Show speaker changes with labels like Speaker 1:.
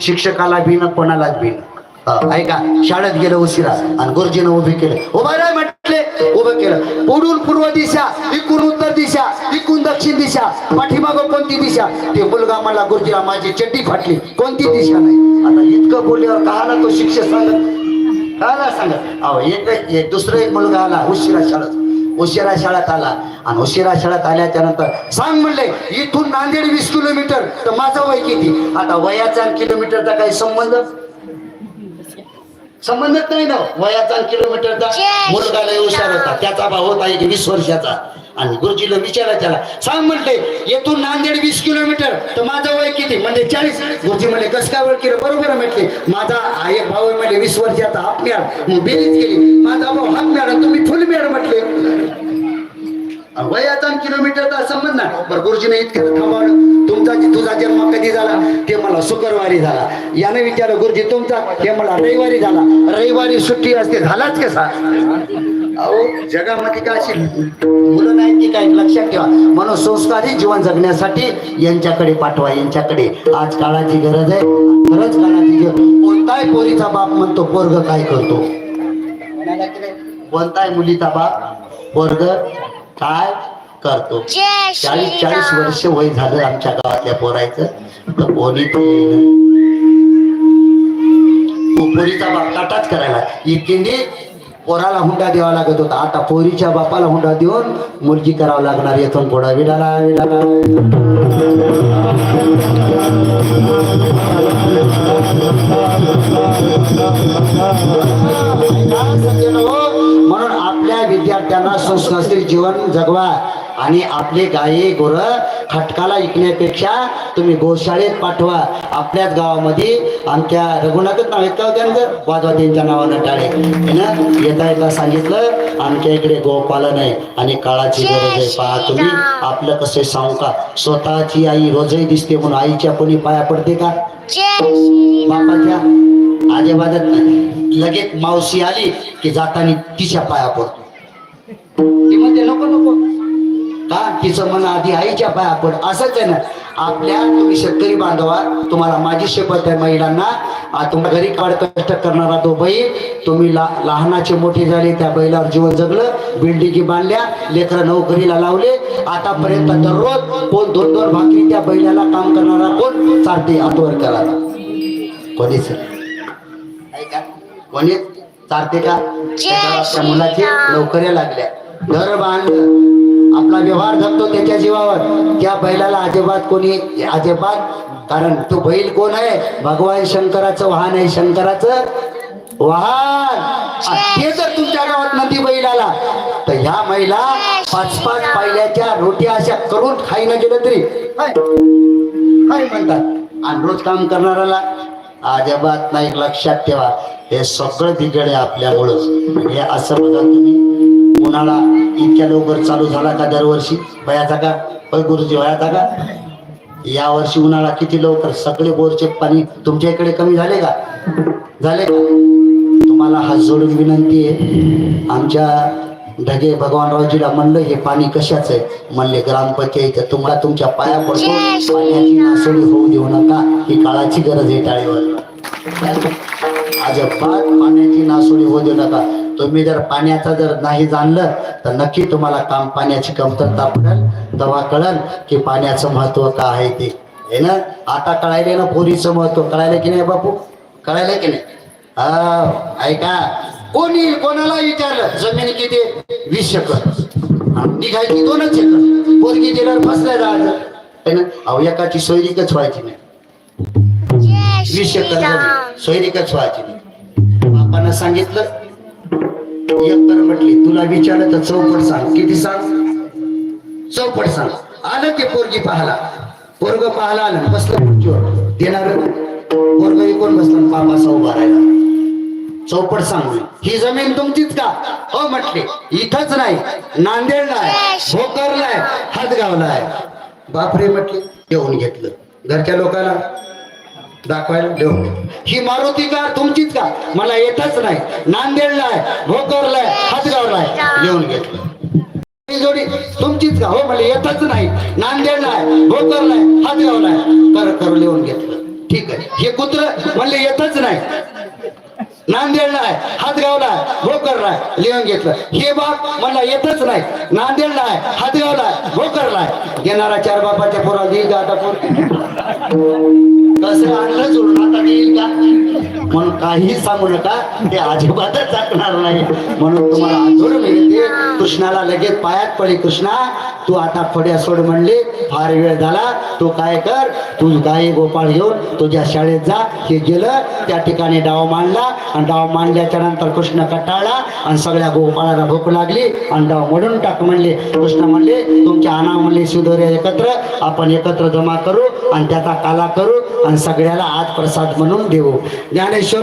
Speaker 1: शिक्षकाला बी न कोणालाच ऐका शाळेत गेलं उशिरा. आणि गुरुजीनं उभे केलं. उभा राय म्हटले उभं केलं. पुढून पूर्व दिशा इकून उत्तर दिशा इकून दक्षिण दिशा पाठीमाग कोणती दिशा? ते मुलगा मला गुरुजीला माझी चड्डी फाटली. कोणती दिशा नाही. आता इतकं बोलल्यावर कहाला तो शिक्षक सांगत? कहाला सांगत? अहो एक एक दुसरा एक मुलगा आला उशिरा शाळेत. उशिरा शाळेत आला. आणि उशिरा शाळेत आल्याच्यानंतर सांग म्हणले इथून नांदेड वीस किलोमीटर. तर माझं वय किती? आता वयाचा आणि किलोमीटरचा काही संबंध? संबंधच नाही ना. वयाचा किलोमीटरचा मुलगा लय हुशार होता. त्याचा भाव होता एक वीस वर्षाचा. आणि गुरुजीला विचारा त्याला. सांग म्हटले येथून नांदेड वीस किलोमीटर तर माझं वय किती? म्हणजे चाळीस. गुरुजी म्हणले कस काय वय केलं? बरोबर म्हटले माझा हा एक भाऊ म्हणजे वीस वर्षाचा हाफ मॅड मग बेरीज केली. माझा भाऊ हाफ मॅड तुम्ही फुल मॅड म्हटले वयाचा आणि किलोमीटरचा संबंध नाही. बरं गुरुजीने इतकं थांबवलं. तुमचा तुझा जन्म कधी झाला? ते मला शुक्रवारी झाला. याने विचारलं गुरुजी तुमचा ते मला रविवारी झाला. रविवारी सुट्टी असते झालाच कसा? अहो जगामध्ये काय अशी मुलं नाही की काय लक्षात ठेवा. म्हणून संस्कारी जीवन जगण्यासाठी यांच्याकडे पाठवा यांच्याकडे. आज काळाची गरज आहे खरंच काळाची गरज. कोणताही पोरीचा बाप म्हणतो पोरग काय करतो? कोणताही मुलीचा बाप पोरग काय करतो? चाळीस चाळीस वर्ष वय झालं आमच्या गावातल्या पोरायचं. तर पोरी तो पोरीचा बाप काटाच करायला. इतकेंडी पोराला हुंडा द्यावा लागत होता. आता पोरीच्या बापाला हुंडा देऊन मुलगी करावं लागणार येथून पुढा विडाला विडाला. म्हणून आपल्या विद्यार्थ्यांना संस्कृती जीवन जगवा. आणि आपले गायी गुर खटकाला ऐकण्यापेक्षा तुम्ही गोशाळेत पाठवा. आपल्याच गावामध्ये आमच्या रघुनाथच नाव का हो त्यांचं? वादवादींच्या नावानं टाळे ना येता येता सांगितलं आमच्या इकडे गोपालन आहे आणि काळाची गरज आहे. पहा तुम्ही आपलं कसं सांगू का? स्वतःची आई रोजही दिसते म्हणून आईच्या कोणी पाया पडते का? बापाच्या आजेबाजत नाही लगेच मावशी आली की जाताना तिच्या पाया पडतो. ती म्हणते नको नको. का तिचं मन आधी आईच्या पाया पड. असंच आहे ना आपल्या तुम्ही शेतकरी बांधवा तुम्हाला माझी शपथ आहे महिलांना. तुम्हाला घरी काढ कष्ट करणारा तो बैल तुम्ही ला लहानाचे मोठे झाले त्या बैलावर जीवन जगलं बिल्डिंगी बांधल्या लेकरं नोकरीला लावले. आतापर्यंत दररोज कोण दोन दोन भाकरी त्या बैलाला काम करणारा कोण? चालते आतवर करा. कोणीच ऐका कोणी? चालते का? मुलाची नोकऱ्या लागल्या. घर बांधलं. आपला व्यवहार जगतो त्याच्या जीवावर. त्या बैलाला अजिबात कोणी अजिबात कारण तो बैल कोण आहे? भगवान शंकराचं वाहन आहे. शंकराचं वाहन. ते जर तुमच्या गावात नदी बैल आला तर ह्या महिला पाच पाच पाहिल्याच्या रोट्या अशा करून खाईना गेलं तरी. काय म्हणतात. आणि रोज काम करणाऱ्याला अजिबात नाही. लक्षात ठेवा. हे सगळं बिघडे आपल्यामुळंच हे असं बघा तुम्ही. उन्हाळा इतक्या लवकर चालू झाला का दरवर्षी? वयाचा का? होय गुरुजी वयाचा का? या वर्षी उन्हाळा किती लवकर? सगळे बोरचे पाणी तुमच्या इकडे कमी झाले का? झाले का? तुम्हाला हात जोडून विनंती आहे. आमच्या ढगे भगवानरावजीला म्हणलं हे पाणी कशाच आहे? म्हणले ग्रामपंचायत तुम्हाला तुमच्या पाया पडतो. पाण्याची नासोडी होऊ देऊ नका. ही काळाची गरज आहे टाळेवर. अजिबात पाण्याची नासोडी होऊ देऊ नका. तुम्ही जर पाण्याचा जर नाही जाणलं तर नक्की तुम्हाला काम पाण्याची कमतरता पडेल. तेव्हा कळल की पाण्याचं महत्त्व काय आहे ते. हे ना? आता कळायले ना पोरीचं महत्त्व? कळायलं की नाही बापू? कळायलं की नाही? ऐका. कोणी कोणाला विचारलं? जमीन किती? वीस एकर. निघायची दोनच एकर. पोरगी दिल्यावर फसलाय ना? अहो एकाची सोयरीकच व्हायची नाही. वीस एकर सोयरीकच व्हायची नाही. बापानं सांगितलं एकर म्हटली तुला विचारलं तर चौपट सांग. किती सांग? चौपट सांग. आलं की पोरगी पाहला. पोरग पाहला आलं बसलं खुर्चीवर देणार पोरग विकून बसलं बाबा उभा राहिला. चौपट सांगू ही जमीन तुमचीच का? हो म्हटले. इथंच नाही. नांदेडला आहे. भोकरला आहे. हातगावला आहे. बापरे म्हटले. देऊन घेतलं. घरच्या लोकांना दाखवायला देऊ. ही मारुती का तुमचीच का? मला येतच नाही. नांदेडला आहे भोकरला आहे हातगावला आहे. लिहून घेतलं ही जोडी तुमचीच का? हो मला येतच नाही. नांदेडला आहे भोकरला आहे हातगावला आहे. कर करू लिहून घेतलं ठीक आहे. हे कुत्र म्हणले येतच नाही. नांदेडला आहे हातगावला भोकरला लिहून घेतलं. हे बाप मला येतच नाही. नांदेडला आहे हातगावला भोकरला घेणारा चार बापाच्या पोरा देईल का आता पोर. आणलं सोडून आता का म्हणून काही सांगू नका ते अजिबातच टाकणार नाही. म्हणून तुम्हाला आंदोलन मिळते कृष्णाला लगेच पायात पडे कृष्णा तू आता फड्या सोड म्हणले फार वेळ झाला तू काय कर तू गाई गोपाळ घेऊन तुझ्या शाळेत जा हे गेलं त्या ठिकाणी डाव मांडला आणि डाव मांडल्याच्या नंतर कृष्ण कटाळला आणि सगळ्या गोपाळाला भूक लागली आणि डाव मोडून टाक म्हणले. कृष्ण म्हणले तुमच्या आणा म्हणले सुधोरे एकत्र आपण एकत्र जमा करू आणि त्याचा काला करू आणि सगळ्याला आज प्रसाद म्हणून देऊ. ज्ञानेश्वर